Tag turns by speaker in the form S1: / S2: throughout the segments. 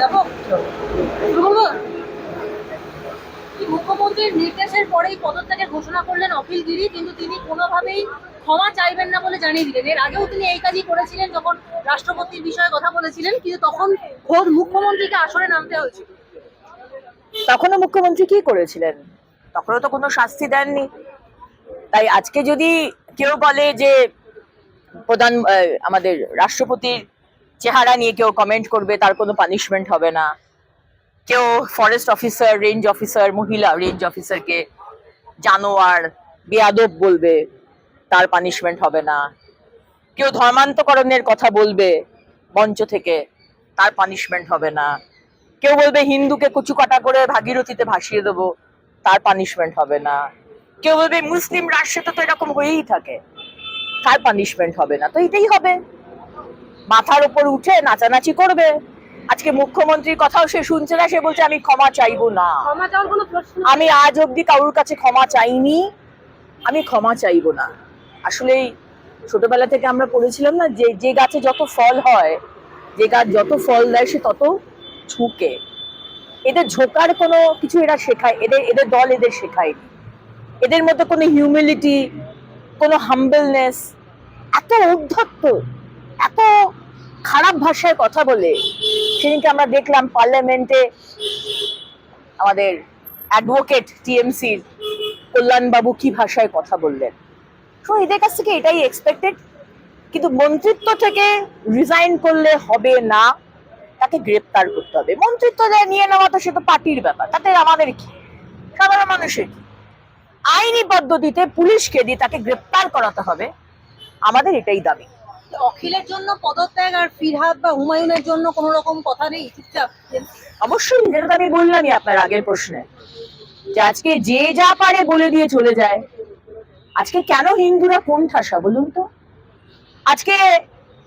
S1: যাব। শুরু করব? মুখ্যমন্ত্রীর নির্দেশের পরেই পদত্যাগের ঘোষণা করলেন অখিল গিরি কিন্তু তিনি কোনোভাবেই ক্ষমা চাইবেন না বলে জানিয়ে দিলেন। এর আগেও তিনি এই কাজই করেছিলেন যখন রাষ্ট্রপতির বিষয়ে কথা বলেছিলেন কিন্তু তখন খোদ মুখ্যমন্ত্রীকে আসরে নামতে হয়েছিল।
S2: তখনও মুখ্যমন্ত্রী কি করেছিলেন? তখনও তো কোনো শাস্তি দেননি। তাই আজকে যদি কেউ বলে যে প্রধান আমাদের রাষ্ট্রপতির চেহারা নিয়ে কেউ কমেন্ট করবে, তার কোনো পানিশমেন্ট হবে না। কেউ ফরেস্ট অফিসার রেঞ্জ অফিসার মহিলা রেঞ্জ অফিসারকে জানোয়ার, বেয়াদব বলবে, তার পানিশমেন্ট হবে না। কেউ ধর্মান্তকরণের কথা বলবে, মঞ্চ থেকে, তার পানিশমেন্ট হবে না। কেউ বলবে, হিন্দুকে কুচু কাটা করে ভাগীরথীতে ভাসিয়ে দেবো, তার পানিশমেন্ট হবে না। কেউ বলবে, মুসলিম রাষ্ট্রে তো এরকম হয়েই থাকে, তার পানিশমেন্ট হবে না। তো এটাই হবে। মাথার উপর উঠে নাচানাচি করবে। আজকে মুখ্যমন্ত্রীর কথাও সে শুনছে না, সে বলছে, আমি ক্ষমা চাইব না। আমি আজ অব্দি কারোর কাছে ক্ষমা চাইনি। আমি ক্ষমা চাইব না। আসলেই ছোটবেলা থেকে আমরা পড়েছিলাম না, যে যে গাছে যত ফল হয়, যে গাছ যত ফল দেয়, সে তত ঝুঁকে। এদের ঝোঁকার কোনো কিছু এরা শেখায়, এদের এদের দল এদের শেখায়নি। এদের মধ্যে কোনো হিউমিলিটি কোনো হাম্বলনেস এত উদ্ধত্ত এত খারাপ ভাষায় কথা বলে সেদিনকে আমরা দেখলাম পার্লামেন্টে আমাদের অ্যাডভোকেট টিএমসির কল্যাণবাবু কি ভাষায় কথা বললেন। তো এদের কাছ থেকে এটাই এক্সপেক্টেড কিন্তু মন্ত্রিত্ব থেকে রিজাইন করলে হবে না, তাকে গ্রেপ্তার করতে হবে। মন্ত্রিত্ব নিয়ে নেওয়া তো সে তো পার্টির ব্যাপার, তাতে আমাদের কি? সাধারণ মানুষের কি? আইনি পদ্ধতিতে পুলিশকে দিয়ে তাকে গ্রেপ্তার করাতে হবে, আমাদের এটাই দাবি।
S1: অখিলের জন্য পদত্যাগ আর ফিরহাদ বা হুমায়ুনের জন্য কোনো রকম কথা নেই, চুপচাপ।
S2: অবশ্যই যেটা আমি বললামই আপনার আগের প্রশ্নে। যে আজকে যে যা পারে বলে দিয়ে চলে যায়। আজকে কেন হিন্দুরা কোন ঠাসা, বলুন তো? আজকে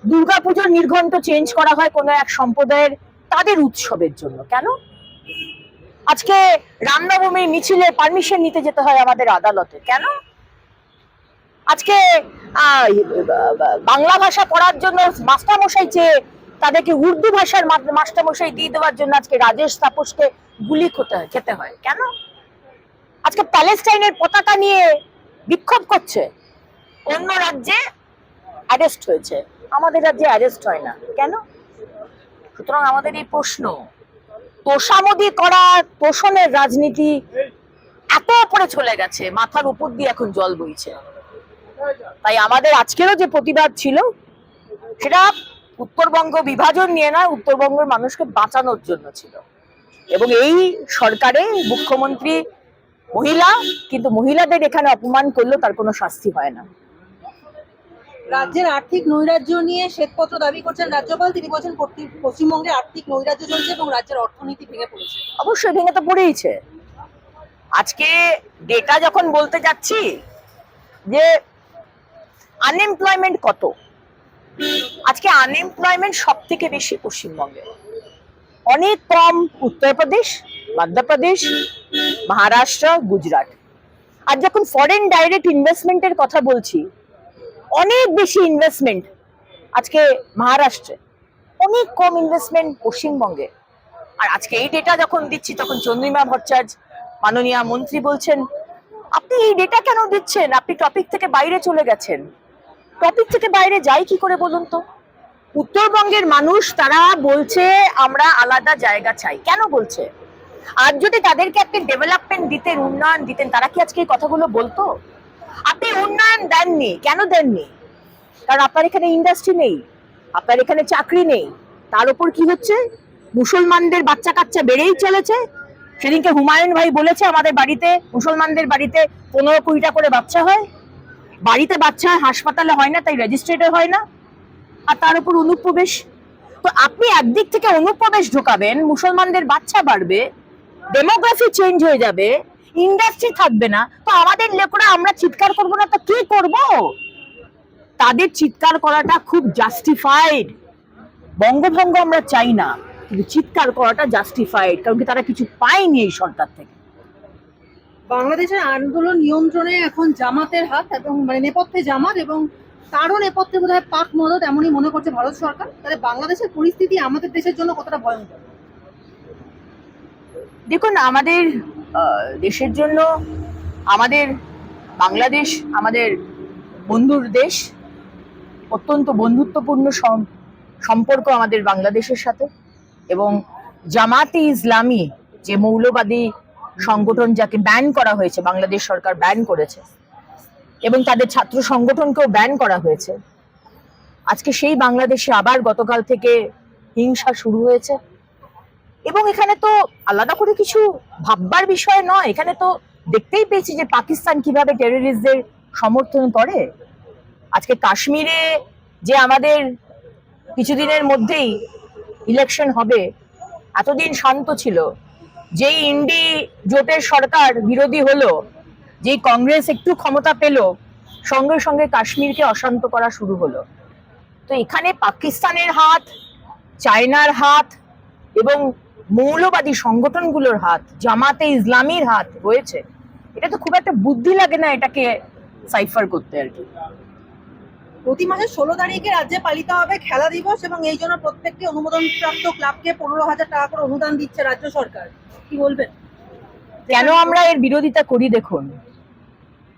S2: দুর্গাপুজোর নির্ঘণ্ট চেঞ্জ করা হয় কোনো এক সম্প্রদায়ের তাদের উৎসবের জন্য। কেন? আজকে রামনবমীর মিছিলে পারমিশন নিতে যেতে হয় আমাদের আদালতে। কেন? আজকে বাংলা ভাষা পড়ার জন্য মাস্টারমশাই চেয়ে তাদেরকে উর্দু ভাষার মাস্টারমশাই দিয়ে দেওয়ার জন্য আজকে রাজেশ তাপসকে গুলি খেতে হয়। কেন? আজকে প্যালেস্টাইনের পতাকা নিয়ে বিক্ষোভ করছে। অন্য রাজ্যে অ্যারেস্ট হয়েছে। আমাদের রাজ্যে অ্যারেস্ট হয় না। কেন? সুতরাং আমাদের এই প্রশ্ন, তোষামদি করা তোষণের রাজনীতি এত উপরে চলে গেছে, মাথার উপর দিয়ে এখন জল বইছে। তাই আমাদের আজকেরও যে প্রতিবাদ ছিল সেটা উত্তরবঙ্গ বিভাজন নিয়ে নয় উত্তরবঙ্গের মানুষকে বাঁচানোর জন্য ছিল। এবং এই সরকারে মুখ্যমন্ত্রী মহিলা কিন্তু মহিলাদের এখানে অপমান করলেও তার কোনো শাস্তি হয় না।
S1: রাজ্যের আর্থিক নৈরাজ্য নিয়ে শ্বেতপত্র দাবি করছেন রাজ্যপাল। তিনি বলছেন পশ্চিমবঙ্গে আর্থিক নৈরাজ্য চলছে এবং রাজ্যের অর্থনীতি ভেঙে পড়েছে।
S2: অবশ্যই ভেঙে তো পড়েইছে। আজকে ডেটা যখন বলতে যাচ্ছি যে আনএমপ্লয়মেন্ট কত? আজকে আনএমপ্লয়মেন্ট সব থেকে বেশি পশ্চিমবঙ্গে। অনেক কম উত্তরপ্রদেশ, মধ্যপ্রদেশ, মহারাষ্ট্র, গুজরাট। আর যখন ফরেন ডাইরেক্ট ইনভেস্টমেন্টের কথা বলছি, অনেক বেশি ইনভেস্টমেন্ট আজকে মহারাষ্ট্রে। অনেক কম ইনভেস্টমেন্ট পশ্চিমবঙ্গে। আর আজকে এই ডেটা যখন দিচ্ছি, তখন চন্দ্রিমা ভট্টাচার্য, মাননীয় মন্ত্রী বলছেন, আপনি এই ডেটা কেন দিচ্ছেন? আপনি টপিক থেকে বাইরে চলে গেছেন। টপিক থেকে বাইরে যাই কি করে বলুন তো? উত্তরবঙ্গের মানুষ তারা বলছে, আমরা আলাদা জায়গা চাই। কেন বলছে? আর যদি তাদেরকে আপনি ডেভেলপমেন্ট দিতেন, উন্নয়ন দিতেন, তারা কি আজকে এই কথাগুলো বলতো? আপনি উন্নয়ন দেননি। কেন দেননি? কারণ আপনার এখানে ইন্ডাস্ট্রি নেই, আপনার এখানে চাকরি নেই। তার উপর কি হচ্ছে? মুসলমানদের বাচ্চা কাচ্চা বেড়েই চলেছে। সেদিনকে হুমায়ুন ভাই বলেছে, আমাদের বাড়িতে, মুসলমানদের বাড়িতে পনেরো কুড়িটা করে বাচ্চা হয়। বাড়িতে বাচ্চা হয়, হাসপাতালে হয় না, তাই রেজিস্ট্রেটে হয় না, আর তার উপর অনুপ্রবেশ। তো আপনি একদিক থেকে অনুপ্রবেশ ঢোকাবেন, মুসলমানদের বাচ্চা বাড়বে ডেমোগ্রাফি চেঞ্জ হয়ে যাবে ইন্ডাস্ট্রি থাকবে না, তো আমাদের লেকরা আমরা চিৎকার করব না, তো কি করব? তাদের চিৎকার করাটা খুব জাস্টিফাইড বঙ্গভঙ্গ আমরা চাই না, কিন্তু চিৎকার করাটা জাস্টিফাইড কারণ কি তারা কিছু পায়নি এই সরকার থেকে।
S1: বাংলাদেশের আন্দোলন নিয়ন্ত্রণে এখন জামাতের হাত এবং মানে নেপথ্যে জামাত এবং তারও নেপথ্যে বোধ হয় পাক মদত এমনই মনে করছে ভারত সরকার। তাহলে বাংলাদেশের পরিস্থিতি আমাদের দেশের জন্য কতটা ভয়ঙ্কর?
S2: দেখুন, আমাদের দেশের জন্য আমাদের বাংলাদেশ আমাদের বন্ধুর দেশ, অত্যন্ত বন্ধুত্বপূর্ণ সম্পর্ক আমাদের বাংলাদেশের সাথে এবং জামাতে ইসলামী যে মৌলবাদী সংগঠন যাকে ব্যান করা হয়েছে, বাংলাদেশ সরকার ব্যান করেছে। এবং তাদের ছাত্র সংগঠনকেও ব্যান করা হয়েছে। আজকে সেই বাংলাদেশে আবার গতকাল থেকে হিংসা শুরু হয়েছে। এবং এখানে তো আলাদা করে কিছু ভাববার বিষয় নয়। এখানে তো দেখতেই পেয়েছি যে পাকিস্তান কীভাবে টেররিস্টদের সমর্থন করে। আজকে কাশ্মীরে যে আমাদের কিছুদিনের মধ্যেই ইলেকশন হবে, এতদিন শান্ত ছিল। যেই ইন্ডি জোটের সরকার বিরোধী হলো যেই কংগ্রেস একটু ক্ষমতা পেল, সঙ্গে সঙ্গে কাশ্মীরকে অশান্ত করা শুরু হলো। তো এখানে পাকিস্তানের হাত, চায়নার হাত এবং মৌলবাদী সংগঠনগুলোর হাত, জামাতে ইসলামীর হাত রয়েছে। এটা তো খুব একটা বুদ্ধি লাগে না এটাকে সাইফার করতে আর কি।
S1: প্রতি মাসে ষোলো তারিখে রাজ্যে পালিত হবে খেলা দিবস এবং এই জন্য প্রত্যেকটি অনুমোদনপ্রাপ্ত ক্লাবকে পনেরো হাজার টাকা করে অনুদান দিচ্ছে রাজ্য সরকার। কি বলবেন?
S2: কেন আমরা এর বিরোধিতা করি দেখুন।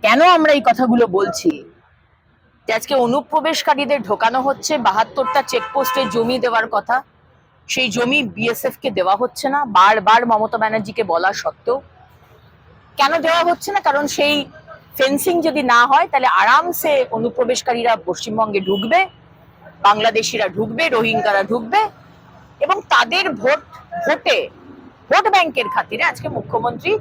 S2: কেন আমরা এই কথাগুলো বলছি? যে আজকে অনুপ্রবেশকারীদের ঢোকানো হচ্ছে, বাহাত্তরটা চেকপোস্টে জমি দেওয়ার কথা। সেই জমি বিএসএফ কে দেওয়া হচ্ছে না। বারবার মমতা ব্যানার্জিকে বলা সত্ত্বেও। কেন দেওয়া হচ্ছে না? কারণ সেই ফেন্সিং যদি না হয়, তাহলে আরামসে অনুপ্রবেশকারীরা পশ্চিমবঙ্গে ঢুকবে, বাংলাদেশিরা ঢুকবে, রোহিঙ্গারা ঢুকবে, এবং তাদের ভোট, ভোটে, ভোট ব্যাংকের খাতিরে আজকে মুখ্যমন্ত্রী